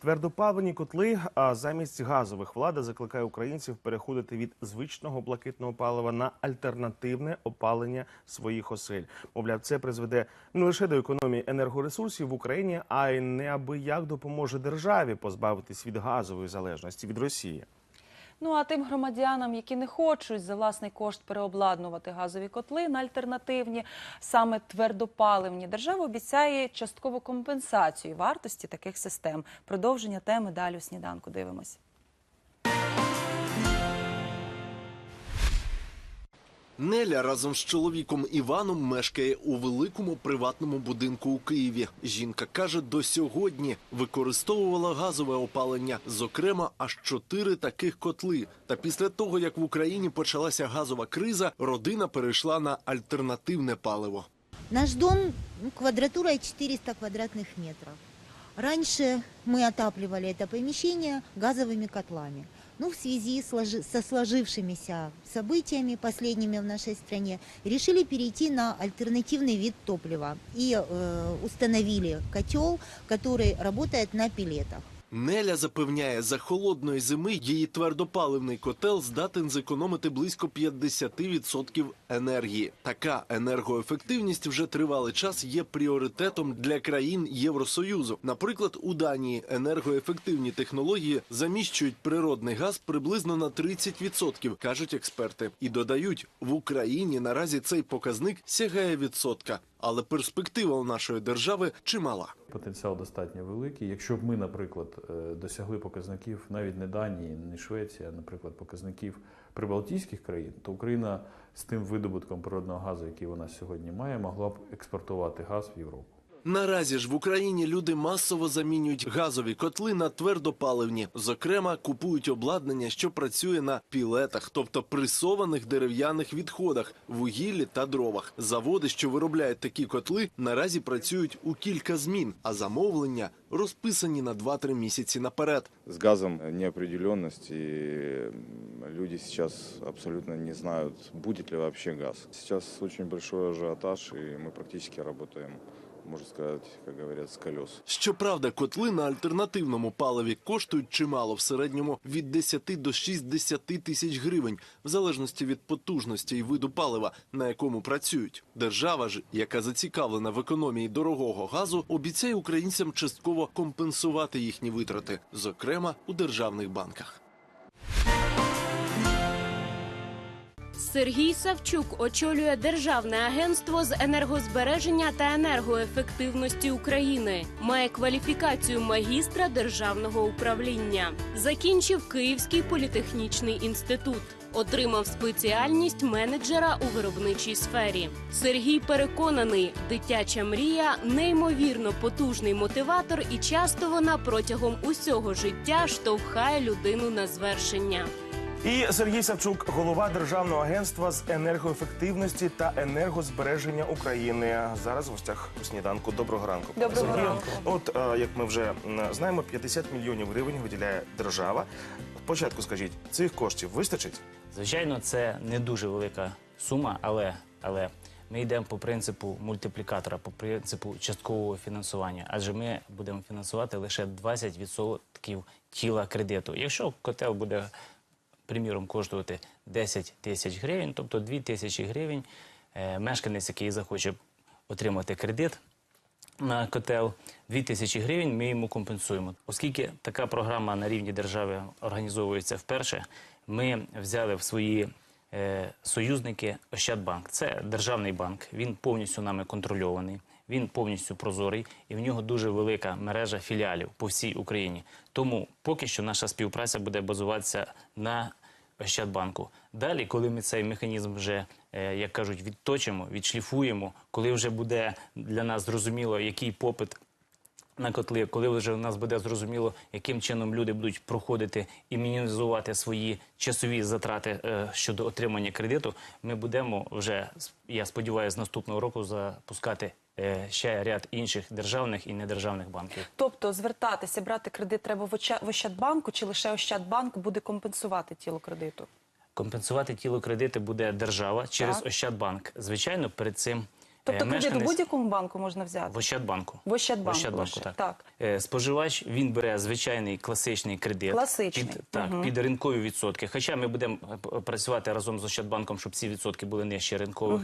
Твердопаливні котли, а замість газових влада закликає українців переходити від звичного блакитного палива на альтернативне опалення своїх осель. Мовляв, це призведе не лише до економії енергоресурсів в Україні, а й неабияк допоможе державі позбавитись від газової залежності від Росії. Ну а тим громадянам, які не хочуть за власний кошт переобладнувати газові котли на альтернативні, саме твердопаливні, держава обіцяє часткову компенсацію вартості таких систем. Продовження теми далі у сніданку. Дивимось. Неля разом з чоловіком Іваном мешкає у великому приватному будинку у Києві. Жінка каже, до сьогодні використовувала газове опалення, зокрема, аж чотири таких котли. Та після того, як в Україні почалася газова криза, родина перейшла на альтернативне паливо. Наш дом ну, квадратурой 400 квадратных метров. Раньше мы отапливали это помещение газовыми котлами. Ну, в связи со сложившимися событиями последними в нашей стране, решили перейти на альтернативный вид топлива и э, установили котел, который работает на пилетах. Неля запевняє, за холодної зими її твердопаливний котел здатен зекономити близько 50% енергії. Така енергоефективність вже тривалий час є пріоритетом для країн Євросоюзу. Наприклад, у Данії енергоефективні технології заміщують природний газ приблизно на 30%, кажуть експерти. І додають, в Україні наразі цей показник сягає відсотка. Але перспектива у нашої держави чимала. Потенціал достатньо великий. Якщо б ми, наприклад, е, досягли показників навіть не Данії, не Швеція, наприклад, показників прибалтійських країн, то Україна з тим видобутком природного газу, який вона сьогодні має, могла б експортувати газ в Європу. Наразі ж в Україні люди масово замінюють газові котли на твердопаливні. Зокрема, купують обладнання, що працює на пілетах, тобто пресованих дерев'яних відходах, вугіллі та дровах. Заводи, що виробляють такі котли, наразі працюють у кілька змін, а замовлення розписані на 2-3 місяці наперед. С газом неопределенность, и люди сейчас абсолютно не знают, будет ли вообще газ. Сейчас очень большой ажиотаж, и мы практически работаем, можно сказать, как говорят, с колес. Щоправда, котли на альтернативному паливі коштують чимало в середньому від 10 до 60 тисяч гривень, в залежності від потужності і виду палива, на якому працюють. Держава ж, яка зацікавлена в економії дорогого газу, обіцяє українцям частково компенсувати їхні витрати, зокрема у державних банках. Сергій Савчук очолює Державне агентство з енергозбереження та енергоефективності України. Має кваліфікацію магістра державного управління. Закінчив Київський політехнічний інститут. Отримав спеціальність менеджера у виробничій сфері. Сергій переконаний, дитяча мрія неймовірно потужний мотиватор, і часто вона протягом усього життя штовхає людину на звершення. І Сергій Савчук, голова Державного агентства з енергоефективності та енергозбереження України. Зараз в гостях у сніданку. Доброго ранку. Доброго Сергію. ранку. От е, як ми вже знаємо, 50 мільйонів гривень виділяє держава. Спочатку скажіть, цих коштів вистачить? Звичайно, це не дуже велика сума, але, але ми йдемо по принципу мультиплікатора, по принципу часткового фінансування, адже ми будемо фінансувати лише 20% тіла кредиту. Якщо котел буде, приміром, коштувати 10 тисяч гривень, тобто 2 тисячі гривень, е, мешканець, який захоче отримати кредит, на котел 2 тисячі гривень ми йому компенсуємо. Оскільки така програма на рівні держави організовується вперше, ми взяли в свої е, союзники Ощадбанк. Це державний банк. Він повністю нами контрольований. Він повністю прозорий і в нього дуже велика мережа філіалів по всій Україні. Тому поки що наша співпраця буде базуватися на Ощадбанку. Далі, коли ми цей механізм вже, е, як кажуть, відточимо, відшліфуємо, коли вже буде для нас зрозуміло, який попит на котли, коли вже у нас буде зрозуміло, яким чином люди будуть проходити і мінімізувати свої часові затрати е, щодо отримання кредиту, ми будемо вже, я сподіваюся, з наступного року запускати е, ще ряд інших державних і недержавних банків. Тобто звертатися, брати кредит треба в Оща- в Ощадбанку, чи лише Ощадбанк буде компенсувати тіло кредиту? Компенсувати тіло кредити буде держава через Ощадбанк. Звичайно, перед цим Тобто кредит у будь-якому банку можна взяти? В Ощадбанку. В Ощадбанку Ощадбанку, лише. так. Так. Е, Споживач він бере звичайний класичний кредит. Класичний. Під, так, угу. під ринкові відсотки. Хоча ми будемо працювати разом з Ощадбанком, щоб ці відсотки були нижче ринкових.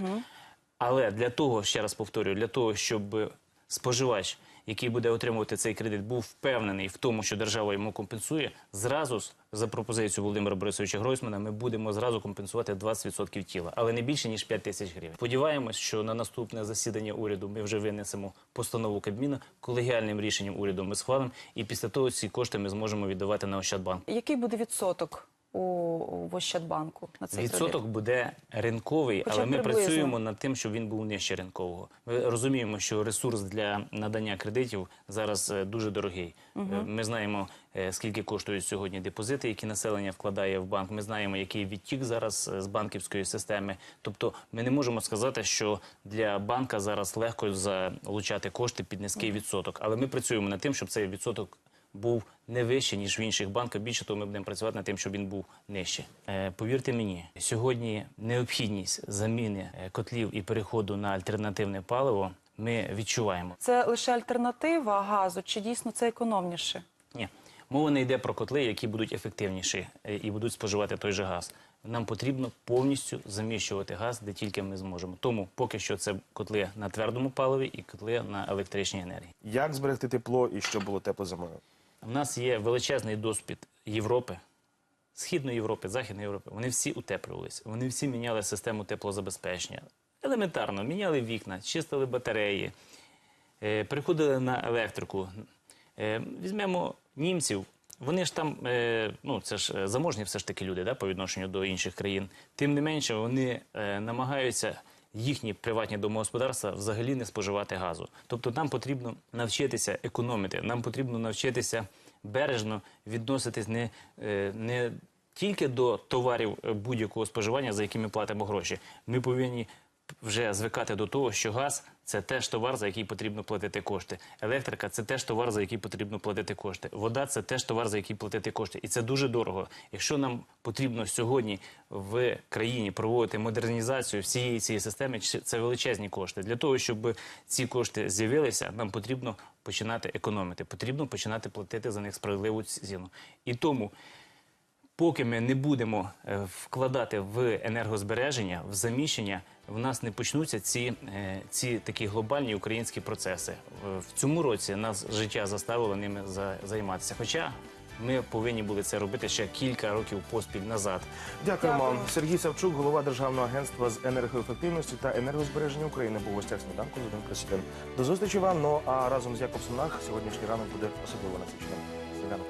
Але для того, ще раз повторюю, для того, щоб споживач, який буде отримувати цей кредит, був впевнений в тому, що держава йому компенсує, зразу за пропозицією Володимира Борисовича Гройсмана, ми будемо зразу компенсувати 20% тіла, але не більше ніж 5 тисяч гривень. Сподіваємось, що на наступне засідання уряду ми вже винесемо постанову Кабміну, колегіальним рішенням уряду ми схвалимо, і після того ці кошти ми зможемо віддавати на Ощадбанк. Який буде відсоток у, в Ощадбанку на цей Відсоток кредит? буде ринковий, Хоча але ми приблизно. працюємо над тим, щоб він був нижче ринкового. Ми розуміємо, що ресурс для надання кредитів зараз е, дуже дорогий. Е, Ми знаємо, е, скільки коштують сьогодні депозити, які населення вкладає в банк. Ми знаємо, який відтік зараз з банківської системи. Тобто, ми не можемо сказати, що для банка зараз легко залучати кошти під низький відсоток. Але ми працюємо над тим, щоб цей відсоток був не вищий, ніж в інших банках. Більше того, ми будемо працювати над тим, щоб він був нижче. Е, повірте мені, сьогодні необхідність заміни е, котлів і переходу на альтернативне паливо ми відчуваємо. Це лише альтернатива газу, чи дійсно це економніше? Ні, мова не йде про котли, які будуть ефективніші е, і будуть споживати той же газ. Нам потрібно повністю заміщувати газ, де тільки ми зможемо. Тому поки що це котли на твердому паливі і котли на електричній енергії. Як зберегти тепло і щоб було тепло зимою? У нас є величезний досвід Європи, Східної Європи, Західної Європи. Вони всі утеплювалися, вони всі міняли систему теплозабезпечення. Елементарно, міняли вікна, чистили батареї, е, переходили на електрику. Е, візьмемо німців. Вони ж там, е, ну це ж заможні все ж таки люди, да, по відношенню до інших країн. Тим не менше, вони намагаються їхні приватні домогосподарства взагалі не споживати газу. Тобто нам потрібно навчитися економити, нам потрібно навчитися бережно відноситись не, е, не тільки до товарів е, будь-якого споживання, за які ми платимо гроші. Ми повинні вже звикати до того, що газ це теж товар, за який потрібно платити кошти. Електрика це теж товар, за який потрібно платити кошти. Вода це теж товар, за який платити кошти. І це дуже дорого. Якщо нам потрібно сьогодні в країні проводити модернізацію всієї цієї системи, це величезні кошти. Для того, щоб ці кошти з'явилися, нам потрібно починати економити. Потрібно починати платити за них справедливу ціну. І тому. Поки ми не будемо е, вкладати в енергозбереження, в заміщення, в нас не почнуться ці, е, ці такі глобальні українські процеси. В- В цьому році нас життя заставило ними за- займатися. Хоча ми повинні були це робити ще кілька років поспіль назад. Дякуємо. Дякую. Сергій Савчук, голова Державного агентства з енергоефективності та енергозбереження України, був гостях сніданку з 1 плюс 1. До зустрічі вам. Ну а разом з Якобсом Нах сьогоднішній ранок буде особливо насиченим. Сніданок.